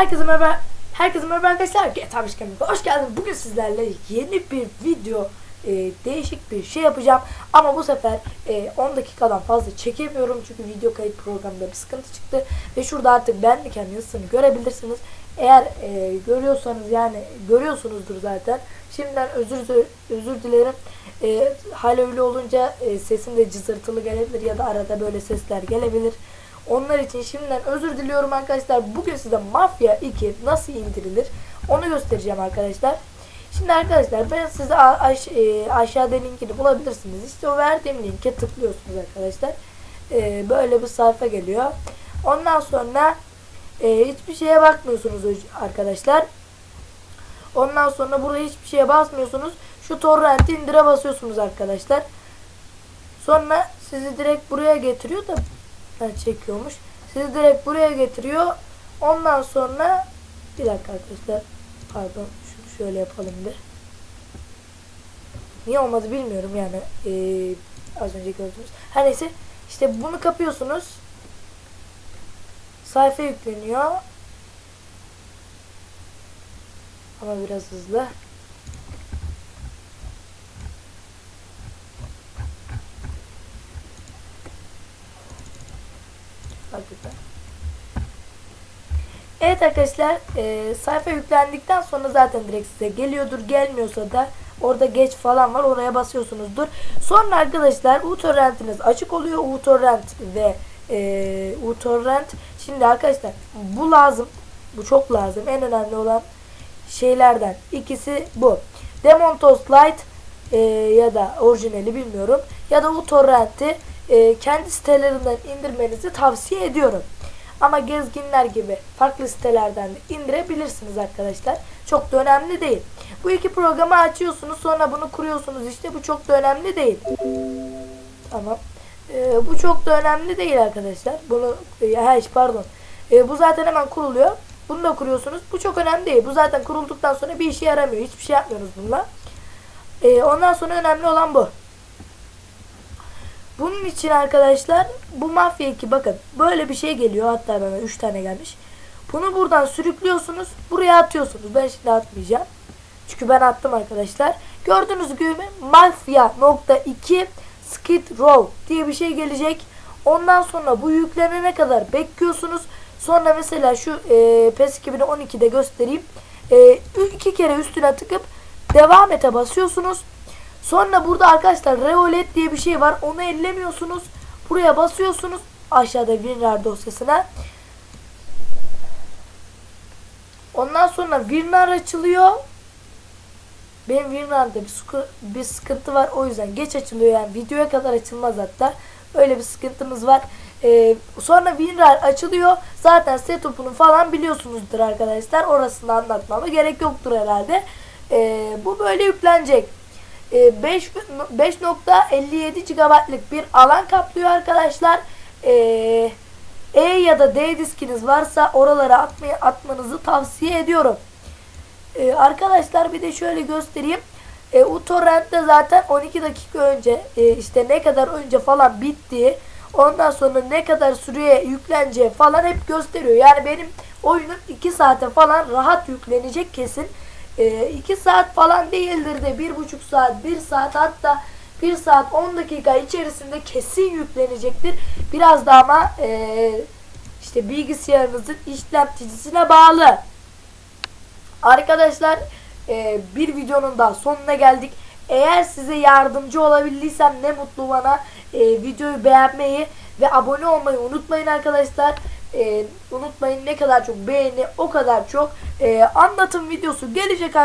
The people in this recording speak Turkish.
Herkese merhaba. Herkese merhaba arkadaşlar. GTA 5 kanalına hoş geldiniz. Bugün sizlerle yeni bir video e, değişik bir şey yapacağım. Ama bu sefer e, 10 dakikadan fazla çekemiyorum. Çünkü video kayıt programında bir sıkıntı çıktı. Ve şurada artık benliken yazısını görebilirsiniz. Eğer e, görüyorsanız yani görüyorsunuzdur zaten. Şimdiden özür özür dilerim. E, hal öyle olunca e, sesim de cızırtılı gelebilir ya da arada böyle sesler gelebilir. Onlar için şimdiden özür diliyorum arkadaşlar. Bugün size Mafya 2 nasıl indirilir onu göstereceğim arkadaşlar. Şimdi arkadaşlar ben size aş- e, aşağıda linkini bulabilirsiniz. İşte o verdiğim linke tıklıyorsunuz arkadaşlar. E, böyle bir sayfa geliyor. Ondan sonra e, hiçbir şeye bakmıyorsunuz arkadaşlar. Ondan sonra burada hiçbir şeye basmıyorsunuz. Şu torrenti indire basıyorsunuz arkadaşlar. Sonra sizi direkt buraya getiriyor da çekiyormuş. Sizi direkt buraya getiriyor. Ondan sonra bir dakika arkadaşlar. Pardon. Şunu şöyle yapalım bir. Niye olmadı bilmiyorum yani. Ee, az önce gördünüz. Her neyse. işte bunu kapıyorsunuz. Sayfa yükleniyor. Ama biraz hızlı. Evet arkadaşlar e, sayfa yüklendikten sonra zaten direkt size geliyordur. Gelmiyorsa da orada geç falan var oraya basıyorsunuzdur. Sonra arkadaşlar uTorrent'iniz açık oluyor. uTorrent ve e, uTorrent. Şimdi arkadaşlar bu lazım. Bu çok lazım. En önemli olan şeylerden ikisi bu. Demontos Lite e, ya da orijinali bilmiyorum. Ya da uTorrent'i e, kendi sitelerinden indirmenizi tavsiye ediyorum. Ama gezginler gibi farklı sitelerden de indirebilirsiniz arkadaşlar. Çok da önemli değil. Bu iki programı açıyorsunuz sonra bunu kuruyorsunuz işte bu çok da önemli değil. Tamam. E, bu çok da önemli değil arkadaşlar. Bunu e, ha, pardon. E, bu zaten hemen kuruluyor. Bunu da kuruyorsunuz. Bu çok önemli değil. Bu zaten kurulduktan sonra bir işe yaramıyor. Hiçbir şey yapmıyoruz bununla. E, ondan sonra önemli olan bu. Bunun için arkadaşlar bu mafya 2 bakın böyle bir şey geliyor hatta bana 3 tane gelmiş. Bunu buradan sürüklüyorsunuz buraya atıyorsunuz. Ben şimdi atmayacağım. Çünkü ben attım arkadaşlar. Gördüğünüz gibi mafya.2 skid row diye bir şey gelecek. Ondan sonra bu yüklenene kadar bekliyorsunuz. Sonra mesela şu e, PES 2012'de göstereyim. E, iki kere üstüne tıkıp devam ete basıyorsunuz. Sonra burada arkadaşlar Reolet diye bir şey var. Onu ellemiyorsunuz. Buraya basıyorsunuz. Aşağıda WinRAR dosyasına. Ondan sonra WinRAR açılıyor. Benim WinRAR'da bir, bir sıkıntı var. O yüzden geç açılıyor. Yani videoya kadar açılmaz hatta. Öyle bir sıkıntımız var. Ee, sonra WinRAR açılıyor. Zaten setup'unu falan biliyorsunuzdur arkadaşlar. Orasını anlatmama gerek yoktur herhalde. Ee, bu böyle yüklenecek. Ee, 5 5.57 GB'lık bir alan kaplıyor arkadaşlar. Ee, E ya da D diskiniz varsa oralara atmayı atmanızı tavsiye ediyorum. Ee, arkadaşlar bir de şöyle göstereyim. E, uTorrent'te zaten 12 dakika önce e, işte ne kadar önce falan bitti. Ondan sonra ne kadar süreye yükleneceği falan hep gösteriyor. Yani benim oyunum 2 saate falan rahat yüklenecek kesin. 2 saat falan değildir de 1,5 saat, 1 saat hatta 1 saat 10 dakika içerisinde kesin yüklenecektir. Biraz da ama e, işte bilgisayarınızın işlemcisine bağlı. Arkadaşlar e, bir videonun daha sonuna geldik. Eğer size yardımcı olabildiysem ne mutlu bana. E, videoyu beğenmeyi ve abone olmayı unutmayın arkadaşlar. E, unutmayın ne kadar çok beğeni o kadar çok e, anlatım videosu gelecek arkadaşlar.